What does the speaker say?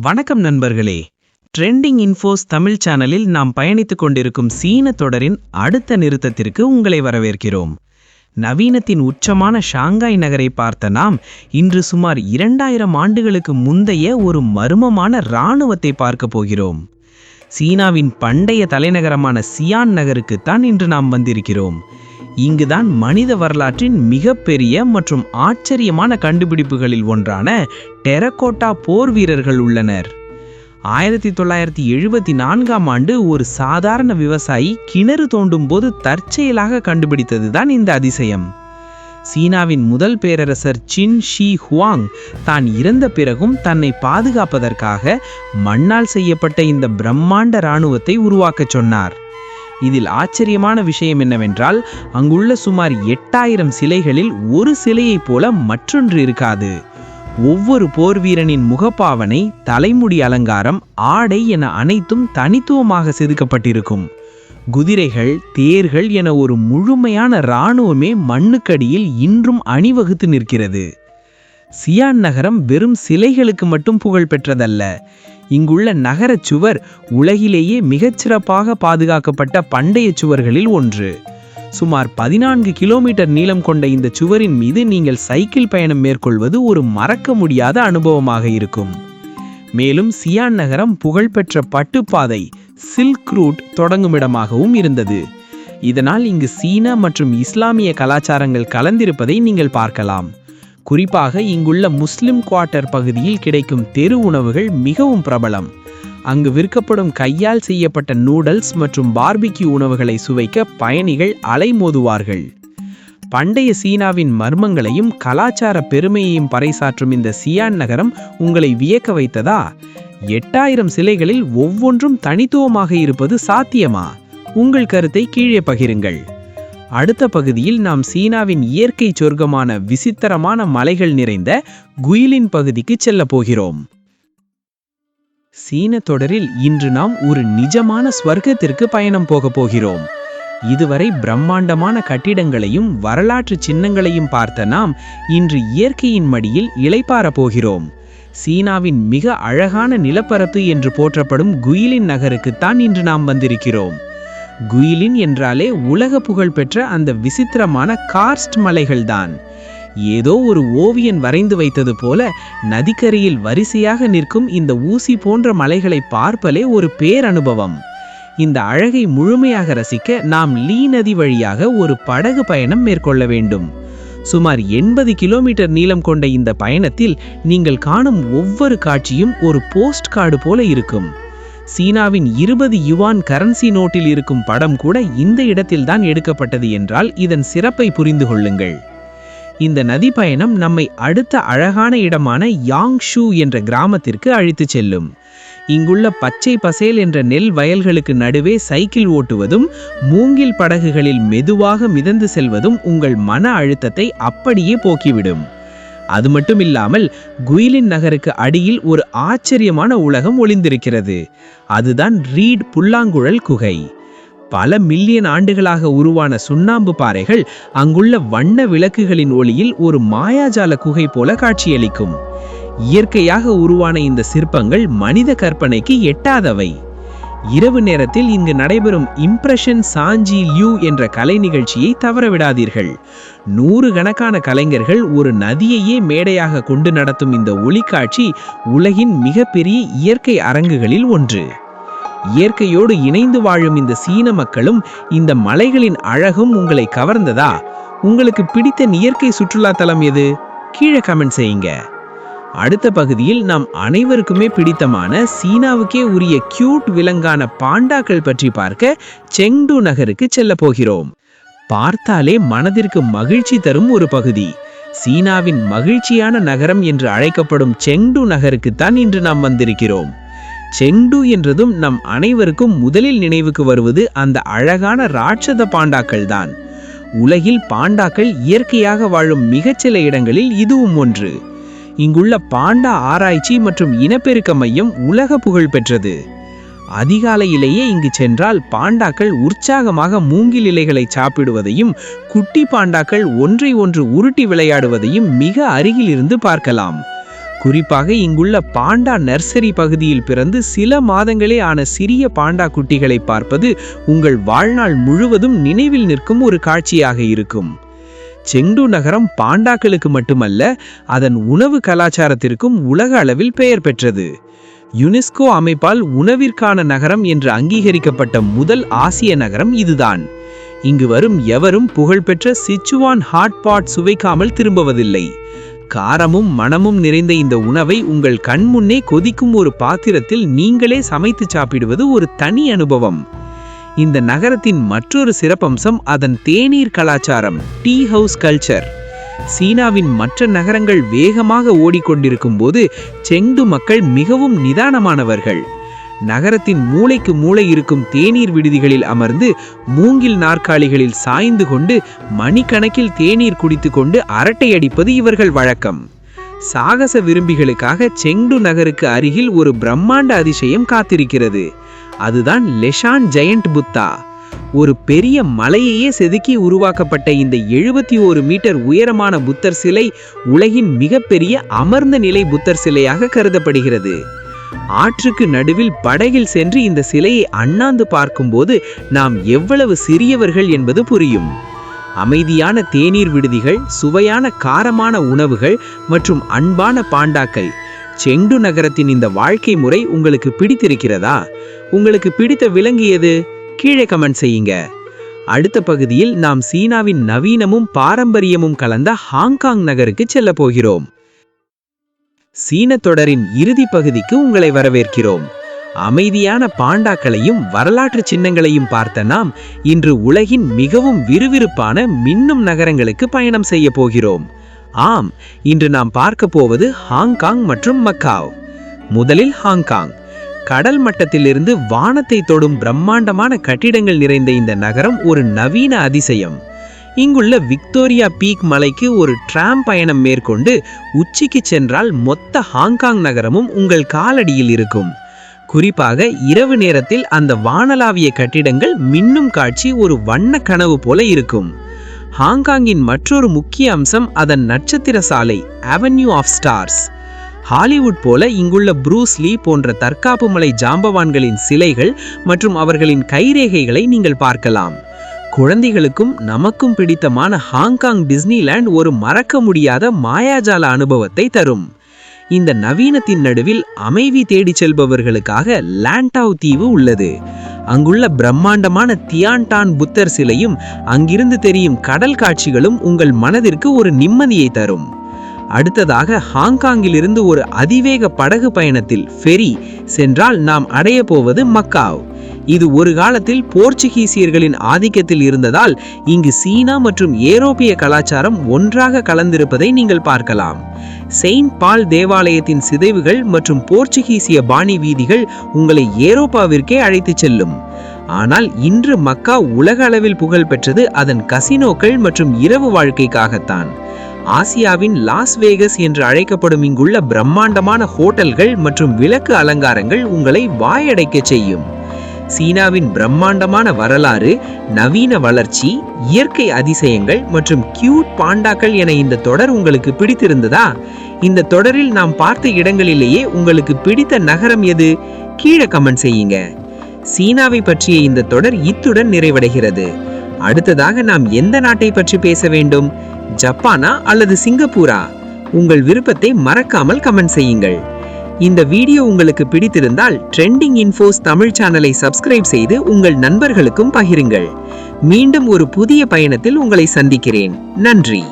வணக்கம் நண்பர்களே. Trending infos Tamil சேனலில் நாம் பயணித்துக் கொண்டிருக்கும் சீன தொடரின் அடுத்த நிறுத்தத்திற்கு உங்களை வரவேற்கிறோம். நவீனத்தின் உச்சமான ஷாங்காய் நகரை பார்த்த நாம் இன்று சுமார் இரண்டாயிரம் ஆண்டுகளுக்கு முந்தைய ஒரு மர்மமான இராணுவத்தை பார்க்க போகிறோம். சீனாவின் பண்டைய தலைநகரமான சியான் நகருக்குத்தான் இன்று நாம் வந்திருக்கிறோம். இங்குதான் மனித வரலாற்றின் மிகப்பெரிய மற்றும் ஆச்சரியமான கண்டுபிடிப்புகளில் ஒன்றான டெரகோட்டா போர் வீரர்கள் உள்ளனர். ஆயிரத்தி தொள்ளாயிரத்தி எழுபத்தி நான்காம் ஆண்டு ஒரு சாதாரண விவசாயி கிணறு தோண்டும் போது தற்செயலாக கண்டுபிடித்ததுதான் இந்த அதிசயம். சீனாவின் முதல் பேரரசர் சின் ஷி ஹுவாங் தான் இறந்த பிறகும் தன்னை பாதுகாப்பதற்காக மண்ணால் செய்யப்பட்ட இந்த பிரம்மாண்ட இராணுவத்தை உருவாக்கச் சொன்னார். இதில் ஆச்சரியமான விஷயம் என்னவென்றால் அங்குள்ள சுமார் எட்டாயிரம் சிலைகளில் ஒரு சிலையைப் போல மற்றொன்று இருக்காது. ஒவ்வொரு போர் வீரனின் முகப்பாவனை தலைமுடி அலங்காரம் ஆடை என அனைத்தும் தனித்துவமாக செதுக்கப்பட்டிருக்கும். குதிரைகள் தேர்கள் என ஒரு முழுமையான இராணுவமே மண்ணுக்கடியில் இன்றும் அணிவகுத்து நிற்கிறது. சியான் நகரம் வெறும் சிலைகளுக்கு மட்டும் புகழ் பெற்றதல்ல. இங்குள்ள நகரச் சுவர் உலகிலேயே மிகச்சிறப்பாக பாதுகாக்கப்பட்ட பண்டைய சுவர்களில் ஒன்று. சுமார் பதினான்கு கிலோமீட்டர் நீளம் கொண்ட இந்த சுவரின் மீது நீங்கள் சைக்கிள் பயணம் மேற்கொள்வது ஒரு மறக்க முடியாத அனுபவமாக இருக்கும். மேலும் சியான் நகரம் புகழ்பெற்ற பட்டுப்பாதை சில்க் ரூட் தொடங்கும் இடமாகவும் இருந்தது. இதனால் இங்கு சீன மற்றும் இஸ்லாமிய கலாச்சாரங்கள் கலந்திருப்பதை நீங்கள் பார்க்கலாம். குறிப்பாக இங்குள்ள முஸ்லிம் குவார்ட்டர் பகுதியில் கிடைக்கும் தெரு உணவுகள் மிகவும் பிரபலம். அங்கு விற்கப்படும் கையால் செய்யப்பட்ட நூடல்ஸ் மற்றும் பார்பிக்யூ உணவுகளை சுவைக்க பயணிகள் அலைமோதுவார்கள். பண்டைய சீனாவின் மர்மங்களையும் கலாச்சார பெருமையையும் பறைசாற்றும் இந்த சியான் நகரம் உங்களை வியக்க வைத்ததா? எட்டாயிரம் சிலைகளில் ஒவ்வொன்றும் தனித்துவமாக இருப்பது சாத்தியமா? உங்கள் கருத்தை கீழே பகிருங்கள். அடுத்த பகுதியில் நாம் சீனாவின் இயற்கை சொர்க்கமான விசித்திரமான மலைகள் நிறைந்த குயிலின் பகுதிக்கு செல்ல போகிறோம். சீன தொடரில் இன்று நாம் ஒரு நிஜமான ஸ்வர்க்கத்திற்கு பயணம் போக போகிறோம். இதுவரை பிரம்மாண்டமான கட்டிடங்களையும் வரலாற்று சின்னங்களையும் பார்த்த நாம் இன்று இயற்கையின் மடியில் இளைப்பார போகிறோம். சீனாவின் மிக அழகான நிலப்பரப்பு என்று போற்றப்படும் குயிலின் நகருக்குத்தான் இன்று நாம் வந்திருக்கிறோம். குயிலின் என்றாலே உலக புகழ் பெற்ற அந்த விசித்திரமான கார்ஸ்ட் மலைகள்தான். ஏதோ ஒரு ஓவியன் வரைந்து வைத்தது போல நதிக்கரையில் வரிசையாக நிற்கும் இந்த ஊசி போன்ற மலைகளை பார்ப்பலே ஒரு பேரனுபவம். இந்த அழகை முழுமையாக ரசிக்க நாம் லீ நதி வழியாக ஒரு படகு பயணம் மேற்கொள்ள வேண்டும். சுமார் எண்பது கிலோமீட்டர் நீளம் கொண்ட இந்த பயணத்தில் நீங்கள் காணும் ஒவ்வொரு காட்சியும் ஒரு போஸ்ட் கார்டு போல இருக்கும். சீனாவின் இருபது யுவான் கரன்சி நோட்டில் இருக்கும் படம் கூட இந்த இடத்தில்தான் எடுக்கப்பட்டது என்றால் இதன் சிறப்பை புரிந்து கொள்ளுங்கள். இந்த நதி பயணம் நம்மை அடுத்த அழகான இடமான யாங் ஷூ என்ற கிராமத்திற்கு அழைத்துச் செல்லும். இங்குள்ள பச்சை பசேல் என்ற நெல் வயல்களுக்கு நடுவே சைக்கிள் ஓட்டுவதும் மூங்கில் படகுகளில் மெதுவாக மிதந்து செல்வதும் உங்கள் மன அழுத்தத்தை அப்படியே போக்கிவிடும். அது மட்டும் இல்லாமல் குயிலின் நகருக்கு அடியில் ஒரு ஆச்சரியமான உலகம் ஒளிந்திருக்கிறது. அதுதான் ரீட் புல்லாங்குழல் குகை. பல மில்லியன் ஆண்டுகளாக உருவான சுண்ணாம்பு பாறைகள் அங்குள்ள வண்ண விளக்குகளின் ஒளியில் ஒரு மாயாஜால குகை போல காட்சியளிக்கும். இயற்கையாக உருவான இந்த சிற்பங்கள் மனித கற்பனைக்கு எட்டாதவை. இரவு நேரத்தில் இங்கு நடைபெறும் இம்ப்ரெஷன் சாஞ்சி லியூ என்ற கலை நிகழ்ச்சியை தவறவிடாதீர்கள். நூறு கணக்கான கலைஞர்கள் ஒரு நதியையே மேடையாக கொண்டு நடத்தும் இந்த ஒளிக்காட்சி உலகின் மிகப்பெரிய இயற்கை அரங்குகளில் ஒன்று. இயற்கையோடு இணைந்து வாழும் இந்த சீன மக்களும் இந்த மலைகளின் அழகும் உங்களை கவர்ந்ததா? உங்களுக்கு பிடித்த இயற்கை சுற்றுலா தலம் எது? கீழே கமெண்ட் செய்யுங்க. அடுத்த பகுதியில் நாம் அனைவருக்குமே பிடித்தமான சீனாவுக்கே உரிய கியூட் விலங்கான பாண்டாக்கள் பற்றி பார்க்க செங்டு நகருக்கு செல்ல போகிறோம். பார்த்தாலே மனதிற்கு மகிழ்ச்சி தரும் ஒரு பகுதி. சீனாவின் மகிழ்ச்சியான நகரம் என்று அழைக்கப்படும் செங்டு நகருக்குத்தான் இன்று நாம் வந்திருக்கிறோம். செங்டு என்றதும் நம் அனைவருக்கும் முதலில் நினைவுக்கு வருவது அந்த அழகான ராட்சத பாண்டாக்கள் தான். உலகில் பாண்டாக்கள் இயற்கையாக வாழும் மிகச்சில இடங்களில் இதுவும் ஒன்று. இங்குள்ள பாண்டா ஆராய்ச்சி மற்றும் இனப்பெருக்க மையம் உலக புகழ் பெற்றது. அதிகாலையிலேயே இங்கு சென்றால் பாண்டாக்கள் உற்சாகமாக மூங்கில் இலைகளை சாப்பிடுவதையும் குட்டி பாண்டாக்கள் ஒன்றை ஒன்று உருட்டி விளையாடுவதையும் மிக அருகில் இருந்து பார்க்கலாம். குறிப்பாக இங்குள்ள பாண்டா நர்சரி பகுதியில் பிறந்து சில மாதங்களே ஆன சிறிய பாண்டா குட்டிகளை பார்ப்பது உங்கள் வாழ்நாள் முழுவதும் நினைவில் நிற்கும் ஒரு காட்சியாக இருக்கும். செங்டு நகரம் பாண்டாக்களுக்கு மட்டுமல்ல அதன் உணவு கலாச்சாரத்திற்கும் உலக அளவில் பெயர் பெற்றது. யுனெஸ்கோ அமைப்பால் உணவிற்கான நகரம் என்று அங்கீகரிக்கப்பட்ட முதல் ஆசிய நகரம் இதுதான். இங்கு வரும் எவரும் புகழ்பெற்ற சிச்சுவான் ஹாட்பாட் சுவைக்காமல் திரும்புவதில்லை. காரமும் மணமும் நிறைந்த இந்த உணவை உங்கள் கண்முன்னே கொதிக்கும் ஒரு பாத்திரத்தில் நீங்களே சமைத்து சாப்பிடுவது ஒரு தனி அனுபவம். இந்த நகரத்தின் மற்றொரு சிறப்பம்சம் அதன் தேநீர் கலாச்சாரம் டீ ஹவுஸ் கல்ச்சர். சீனாவின் மற்ற நகரங்கள் வேகமாக ஓடிக்கொண்டிருக்கும் போது செங்டு மக்கள் மிகவும் நிதானமானவர்கள். நகரத்தின் மூளைக்கு மூளை இருக்கும் தேநீர் விடுதிகளில் அமர்ந்து மூங்கில் நாற்காலிகளில் சாய்ந்து கொண்டு மணிக்கணக்கில் தேநீர் குடித்து கொண்டு அரட்டை அடிப்பது இவர்கள் வழக்கம். சாகச விரும்பிகளுக்காக செங்டு நகருக்கு அருகில் ஒரு பிரம்மாண்ட அதிசயம் காத்திருக்கிறது. அதுதான் லெஷான் ஜெயண்ட் புத்தா. ஒரு பெரிய மலையையே செதுக்கி உருவாக்கப்பட்ட இந்த எழுபத்தி ஓரு மீட்டர் உயரமான புத்தர் சிலை உலகின் மிகப்பெரிய அமர்ந்த நிலை புத்தர் சிலையாக கருதப்படுகிறது. ஆற்றுக்கு நடுவில் படகில் சென்று இந்த சிலையை அண்ணாந்து பார்க்கும்போது நாம் எவ்வளவு சிறியவர்கள் என்பது புரியும். அமைதியான தேநீர் விடுதிகள் சுவையான காரமான உணவுகள் மற்றும் அன்பான பாண்டாக்கள் செங்டு நகரத்தின் இந்த வாழ்க்கை முறை உங்களுக்கு பிடித்திருக்கிறதா? உங்களுக்கு பிடித்த விலங்கு எது? கீழே கமெண்ட் செய்யுங்க. அடுத்த பகுதியில் நாம் சீனாவின் நவீனமும் பாரம்பரியமும் கலந்த ஹாங்காங் நகருக்கு செல்ல போகிறோம். சீன தொடரின் இறுதி பகுதிக்கு உங்களை வரவேற்கிறோம். அமைதியான பாண்டாக்களையும் வரலாற்று சின்னங்களையும் பார்த்த நாம் இன்று உலகின் மிகவும் விறுவிறுப்பான மின்னும் நகரங்களுக்கு பயணம் செய்ய போகிறோம். ஆம் இன்று நாம் பார்க்க போவது ஹாங்காங் மற்றும் மக்காவ். முதலில் ஹாங்காங். கடல் மட்டத்திலிருந்து வானத்தை தொடும் பிரம்மாண்டமான கட்டிடங்கள் நிறைந்த இந்த நகரம் ஒரு நவீன அதிசயம். இங்குள்ள விக்டோரியா பீக் மலைக்கு ஒரு டிராம் பயணம் மேற்கொண்டு உச்சிக்கு சென்றால் மொத்த ஹாங்காங் நகரமும் உங்கள் காலடியில் இருக்கும். குறிப்பாக இரவு நேரத்தில் அந்த வானலாவிய கட்டிடங்கள் மின்னும் காட்சி ஒரு வண்ண கனவு போல இருக்கும். ஹாங்காங்கின் மற்றொரு முக்கிய அம்சம் அதன் நட்சத்திர சாலை அவென்யூ ஆஃப் ஸ்டார்ஸ் ஹாலிவுட் போல இங்குள்ள ப்ரூஸ்லி போன்ற தற்காப்பு மலை ஜாம்பவான்களின் சிலைகள் மற்றும் அவர்களின் கைரேகைகளை நீங்கள் பார்க்கலாம். குழந்தைகளுக்கும் நமக்கும் பிடித்தமான ஹாங்காங் டிஸ்னிலேண்ட் ஒரு மறக்க முடியாத மாயாஜால அனுபவத்தை தரும். இந்த நவீனத்தின் நடுவில் அமைதி தேடிச் செல்பவர்களுக்காக லேண்டாவ் தீவு உள்ளது. அங்குள்ள பிரம்மாண்டமான தியான்டான் புத்தர் சிலையும் அங்கிருந்து தெரியும் கடல் காட்சிகளும் உங்கள் மனதிற்கு ஒரு நிம்மதியை தரும். அடுத்ததாக ஹாங்காங்கிலிருந்து ஒரு அதிவேக படகு பயணத்தில் ஃபெரி சென்றால் நாம் அடைய போவது மக்காவ். இது ஒரு காலத்தில் போர்ச்சுகீசியர்களின் ஆதிக்கத்தில் இருந்ததால் இங்கு சீனா மற்றும் ஏரோப்பிய கலாச்சாரம் ஒன்றாக கலந்திருப்பதை நீங்கள் பார்க்கலாம். செயின்ட் பால் தேவாலயத்தின் சிதைவுகள் மற்றும் போர்ச்சுகீசிய பாணி வீதிகள் உங்களை ஏரோப்பாவிற்கே அழைத்துச் செல்லும். ஆனால் இன்று மக்கா உலக அளவில் புகழ் பெற்றது அதன் கசினோக்கள் மற்றும் இரவு வாழ்க்கைக்காகத்தான். ஆசியாவின் லாஸ் வேகஸ் என்று அழைக்கப்படும் இங்குள்ள பிரம்மாண்டமான ஹோட்டல்கள் மற்றும் விளக்கு அலங்காரங்கள் உங்களை வாயடைக்க செய்யும். சீனாவின் பிரம்மாண்டமான வரலாறு நவீன வளர்ச்சி இயற்கை அதிசயங்கள் மற்றும் கியூட் பாண்டாக்கள் என இந்த தொடர் உங்களுக்கு பிடித்திருந்ததா? இந்த தொடரில் நாம் பார்த்த இடங்களிலேயே உங்களுக்கு பிடித்த நகரம் எது? கீழே கமெண்ட் செய்யுங்க. சீனாவை பற்றிய இந்த தொடர் இத்துடன் நிறைவடைகிறது. அடுத்ததாக நாம் எந்த நாட்டை பற்றி பேச வேண்டும்? ஜப்பானா அல்லது சிங்கப்பூரா? உங்கள் விருப்பத்தை மறக்காமல் கமெண்ட் செய்யுங்கள். இந்த வீடியோ உங்களுக்கு பிடித்திருந்தால் ட்ரெண்டிங் இன்ஃபோஸ் தமிழ் சேனலை சப்ஸ்கிரைப் செய்து உங்கள் நண்பர்களுக்கும் பகிருங்கள். மீண்டும் ஒரு புதிய பயணத்தில் உங்களை சந்திக்கிறேன். நன்றி.